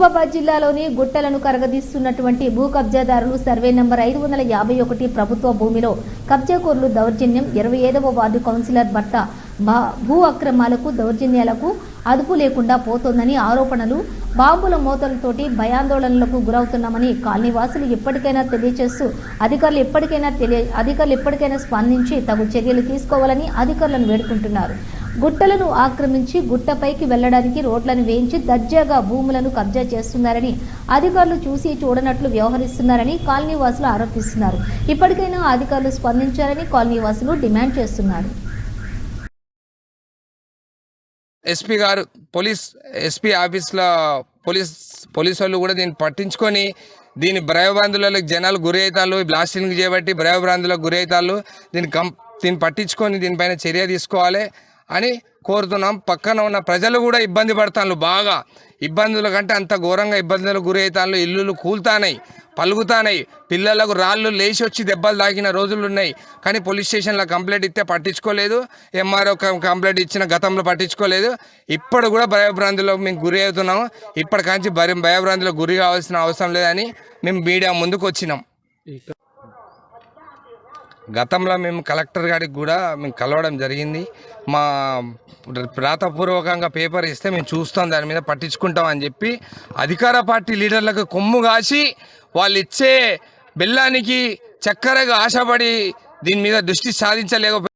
మహబూబాబాద్ జిల్లాలోని గుట్టలను కరగదీస్తున్నటువంటి భూ కబ్జాదారులు survey number ఐదు వందల యాభై ఒకటి ప్రభుత్వ భూమిలో కబ్జాకోరులు దౌర్జన్యం ఇరవై ఐదవ వార్డు కౌన్సిలర్ భర్త భా- భూ అక్రమాలకు దౌర్జన్యాలకు అదుపు లేకుండా పోతోందని ఆరోపణలు బాంబుల మోతలతోటి భయాందోళనలకు గురవుతున్నామని కాలనీవాసులు ఇప్పటికైనా తెలియజేస్తూ అధికారులు ఎప్పటికైనా తెలియ అధికారులు ఎప్పటికైనా స్పందించి తగు చర్యలు తీసుకోవాలని అధికారులను వేడుకుంటున్నారు. గుట్టలను ఆక్రమించి గుట్టపైకి వెళ్ళడానికి రోడ్లను వేయించి దర్జాగా భూములను కబ్జా చేస్తున్నారని అధికారులు చూసి చూడనట్లు వ్యవహరిస్తున్నారని కాలనీవాసులు ఆరోపిస్తున్నారు. ఇప్పటికైనా అధికారులు స్పందించాలని కాలనీవాసులు డిమాండ్ చేస్తున్నారు. ఎస్పీ గారు పోలీస్ ఎస్పీ ఆఫీస్లో పోలీస్ పోలీస్ వాళ్ళు కూడా దీన్ని పట్టించుకొని దీని భయభ్రాంతులకు జనాలు గురి అవుతారు బ్లాస్టింగ్ చేయబట్టి భయభ్రాంతులకు గురి అవుతారు దీన్ని కం దీన్ని పట్టించుకొని దీనిపైన చర్య తీసుకోవాలి. అని కోరుతున్నాం. పక్కన ఉన్న ప్రజలు కూడా ఇబ్బంది పడతాను బాగా. ఇబ్బందుల కంటే అంత ఘోరంగా ఇబ్బందులకు గురి అవుతాను ఇల్లులు కూల్తానాయి పలుగుతానాయి పిల్లలకు రాళ్ళు లేచి వచ్చి దెబ్బలు తాకిన రోజులు ఉన్నాయి. కానీ పోలీస్ స్టేషన్లో కంప్లైంట్ ఇస్తే పట్టించుకోలేదు. ఎంఆర్ఓ కంప్లైంట్ ఇచ్చిన గతంలో పట్టించుకోలేదు. ఇప్పుడు కూడా భయభ్రాంతులకు మేము గురి అవుతున్నాము. ఇప్పటికాంచి భయ భయభ్రాంతులకు గురి కావాల్సిన అవసరం లేదని మేము మీడియా ముందుకు వచ్చినాం. గతంలో మేము కలెక్టర్ గారికి కూడా మేము కలవడం జరిగింది. మా ప్రాతపూర్వకంగా పేపర్ ఇస్తే మేము చూస్తాం దాని మీద పట్టించుకుంటాం అని చెప్పి అధికార పార్టీ లీడర్లకు కొమ్ము కాసి వాళ్ళు ఇచ్చే బెల్లానికి చక్కరగా ఆశపడి దీని మీద దృష్టి సాధించలేకపోతే